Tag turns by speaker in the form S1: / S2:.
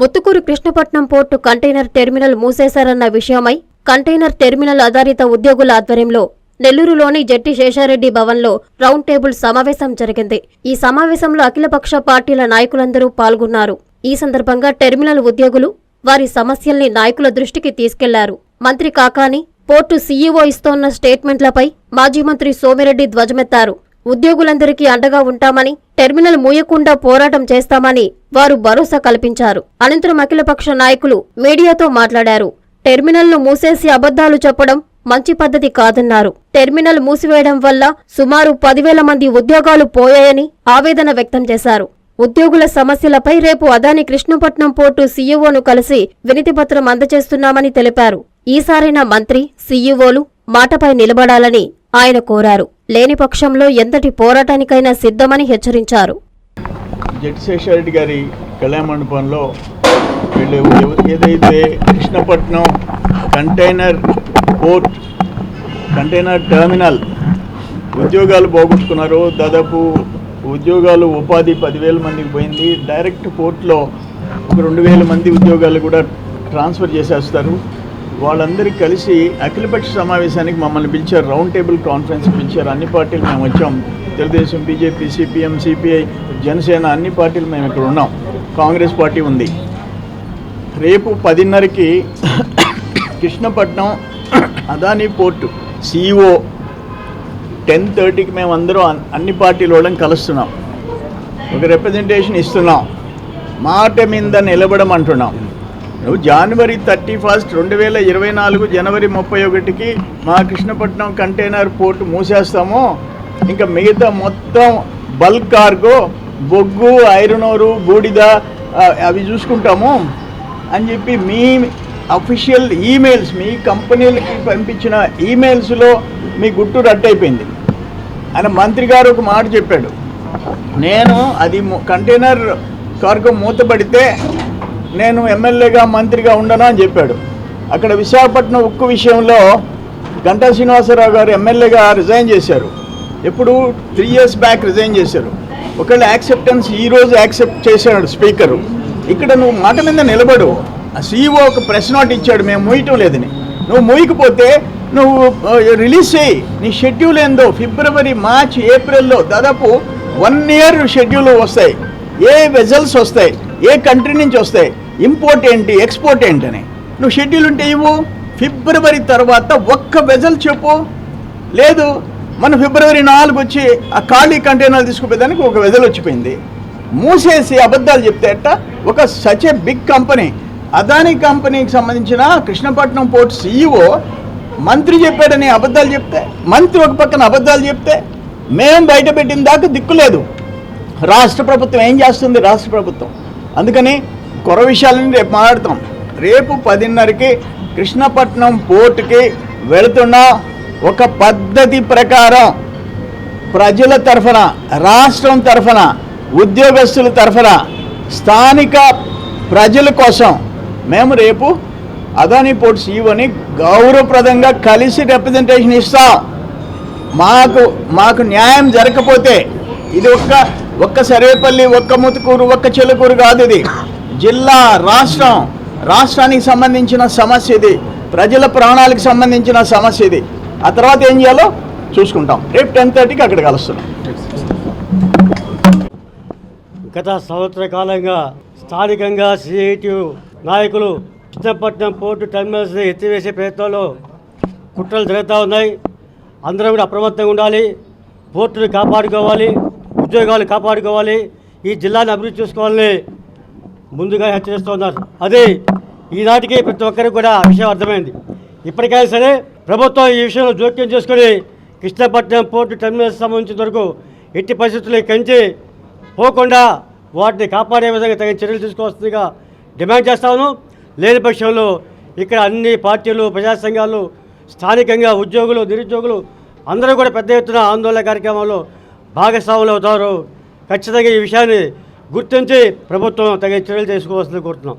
S1: Muthukur Krishnapatnam port container terminal మూసేశారన్న విషయమై container terminal ఆధారిత ఉద్యోగుల ఆధ్వర్యంలో నెల్లూరులోని జట్టి శేషారెడ్డి భవన్లో రౌండ్ టేబుల్ సమావేశం జరిగింది. ఈ సమావేశంలో అఖిలపక్ష పార్టీల నాయకులందరూ పాల్గొన్నారు. ఈ సందర్భంగా టెర్మినల్ ఉద్యోగులు వారి సమస్యల్ని నాయకుల దృష్టికి తీసుకెళ్ళారు. మంత్రి కాకాని పోర్టు సీఈఓ ఇస్తోన్న స్టేట్మెంట్లపై మాజీ మంత్రి సోమిరెడ్డి ధ్వజమెత్తారు. ఉద్యోగులందరికీ అండగా ఉంటామని టెర్మినల్ మూయకుండా పోరాటం చేస్తామని వారు భరోసా కల్పించారు. అనంతరం అఖిలపక్ష నాయకులు మీడియాతో మాట్లాడారు. టెర్మినల్ను మూసేసి అబద్ధాలు చెప్పడం మంచి పద్ధతి కాదన్నారు. టెర్మినల్ మూసివేయడం వల్ల సుమారు పదివేల మంది ఉద్యోగాలు పోయాయని ఆవేదన వ్యక్తం చేశారు. ఉద్యోగుల సమస్యలపై రేపు అదాని కృష్ణపట్నం పోర్టు సీఈఓను కలిసి వినతిపత్రం అందజేస్తున్నామని తెలిపారు. ఈసారైనా మంత్రి సీఈఓలు మాటపై నిలబడాలని ఆయన కోరారు. లేని పక్షంలో ఎంతటి పోరాటానికైనా సిద్ధమని హెచ్చరించారు.
S2: జట్టి శేషారెడ్డి గారి కళ్యాణ మండపంలో వీళ్ళు ఏదైతే Krishnapatnam container port container terminal ఉద్యోగాలు పోగొట్టుకున్నారు దాదాపు ఉద్యోగాలు ఉపాధి పదివేల మందికి పోయింది. డైరెక్ట్ పోర్ట్లో ఒక రెండు వేల మంది ఉద్యోగాలు కూడా ట్రాన్స్ఫర్ చేసేస్తారు. వాళ్ళందరికీ కలిసి అఖిలపక్ష సమావేశానికి మమ్మల్ని పిలిచారు. రౌండ్ టేబుల్ కాన్ఫరెన్స్ పిలిచారు. అన్ని పార్టీలు మేము వచ్చాం. Telugudesam BJP CPM CPI Janasena అన్ని పార్టీలు మేము ఇక్కడ ఉన్నాం. కాంగ్రెస్ పార్టీ ఉంది. రేపు పదిన్నరకి Krishnapatnam Adani port CEO ten థర్టీకి మేము అందరం అన్- అన్ని పార్టీల వాళ్ళని కలుస్తున్నాం. ఒక రిప్రజెంటేషన్ ఇస్తున్నాం. మాట మీద నిలబడమంటున్నాం. నువ్వు జనవరి థర్టీ ఫస్ట్ రెండు వేల ఇరవై నాలుగు జనవరి ముప్పై ఒకటికి మా కృష్ణపట్నం కంటైనర్ పోర్టు మూసేస్తాము. ఇంకా మిగతా మొత్తం బల్క్ కార్గో బొగ్గు ఐరన్ బూడిద అవి చూసుకుంటాము. అని చెప్పి మీ అఫీషియల్ ఈమెయిల్స్ మీ కంపెనీలకి పంపించిన ఈమెయిల్స్లో మీ గుట్టు రట్టయిపోయింది ఆయన మంత్రి గారు ఒక మాట చెప్పాడు. నేను అది కంటైనర్ కార్గో మూతపడితే నేను ఎమ్మెల్యేగా మంత్రిగా ఉండను అని చెప్పాడు. అక్కడ విశాఖపట్నం ఉక్కు విషయంలో గంటా శ్రీనివాసరావు గారు ఎమ్మెల్యేగా రిజైన్ చేశారు. ఎప్పుడు త్రీ ఇయర్స్ బ్యాక్ రిజైన్ చేశారు. ఒకవేళ యాక్సెప్టెన్స్ ఈరోజు యాక్సెప్ట్ చేశాడు స్పీకరు ఇక్కడ నువ్వు మాట మీద నిలబడు. ఆ సీఈఓ ఒక ప్రెస్ నోట్ ఇచ్చాడు మేము మూయటం లేదని. నువ్వు మూయకపోతే నువ్వు రిలీజ్ చేయి. నీ షెడ్యూల్ ఏందో? ఫిబ్రవరి మార్చ్ ఏప్రిల్లో దాదాపు వన్ ఇయర్ షెడ్యూల్ వస్తాయి. ఏ వెజల్స్ వస్తాయి? ఏ కంట్రీ నుంచి వస్తాయి? ఇంపోర్ట్ ఏంటి ఎక్స్పోర్ట్ ఏంటి అని నువ్వు షెడ్యూల్ ఉంటే ఇవ్వు. ఫిబ్రవరి తర్వాత ఒక్క వెజల్ చెప్పు. లేదు మన ఫిబ్రవరి నాలుగు వచ్చి ఆ ఖాళీ కంటైనర్లు తీసుకుపోయేదానికి ఒక వెజల్ వచ్చిపోయింది. మూసేసి అబద్ధాలు చెప్తే అట్ట ఒక such a big company Adani కంపెనీకి సంబంధించిన కృష్ణపట్నం పోర్ట్ సీఈఓ మంత్రి చెప్పాడని అబద్ధాలు చెప్తే మంత్రి ఒక పక్కన అబద్ధాలు చెప్తే మేము బయట పెట్టిన దాకా దిక్కులేదు రాష్ట్ర ప్రభుత్వం ఏం చేస్తుంది? రాష్ట్ర ప్రభుత్వం. అందుకని కొర విషయాలని రేపు మాట్లాడతాం. రేపు పదిన్నరకి కృష్ణపట్నం పోర్టుకి వెళుతున్న ఒక పద్ధతి ప్రకారం ప్రజల తరఫున రాష్ట్రం తరఫున ఉద్యోగస్తుల తరఫున స్థానిక ప్రజల కోసం మేము రేపు అదానీ పోర్ట్ సీఓని గౌరవప్రదంగా కలిసి రిప్రజెంటేషన్ ఇస్తాం. మాకు మాకు న్యాయం జరగకపోతే ఇది ఒక్క ఒక్క సర్వేపల్లి ఒక్క ముతుకూరు ఒక్క చెలుకూరు కాదు ఇది. జిల్లా రాష్ట్రం. రాష్ట్రానికి సంబంధించిన సమస్య ఇది. ప్రజల ప్రాణాలకు సంబంధించిన సమస్య ఇది. ఆ తర్వాత ఏం చేయాలో చూసుకుంటాం. రేపు టెన్ థర్టీకి అక్కడ కలుస్తున్నాం.
S3: గత సంవత్సర కాలంగా స్థానికంగా సిఐటి నాయకులు కృష్ణపట్నం పోర్టు టెర్మినల్స్ ఎత్తివేసే ప్రయత్నంలో కుట్రలు జరుగుతూ ఉన్నాయి. అందరం కూడా అప్రమత్తంగా ఉండాలి. పోర్టుని కాపాడుకోవాలి. ఉద్యోగాలు కాపాడుకోవాలి. ఈ జిల్లాని అభివృద్ధి చేసుకోవాలని ముందుగా హెచ్చరిస్తున్నారు అదే ఈనాటికి ప్రతి ఒక్కరికి కూడా ఆ విషయం అర్థమైంది. ఇప్పటికైనా సరే ప్రభుత్వం ఈ విషయంలో జోక్యం చేసుకుని కృష్ణపట్నం పోర్టు టెర్మినల్స్ సంబంధించిన వరకు ఎట్టి పరిస్థితులు కంచి పోకుండా వాటిని కాపాడే విధంగా తగిన చర్యలు తీసుకోవాల్సిందిగా డిమాండ్ చేస్తాను లేని పక్షంలో ఇక్కడ అన్ని పార్టీలు ప్రజా సంఘాలు స్థానికంగా ఉద్యోగులు నిరుద్యోగులు అందరూ కూడా పెద్ద ఎత్తున ఆందోళన కార్యక్రమంలో భాగస్వాములు అవుతారు. ఖచ్చితంగా ఈ విషయాన్ని గుర్తించి ప్రభుత్వం తగిన చర్యలు తీసుకోవాల్సింది కోరుతున్నాం.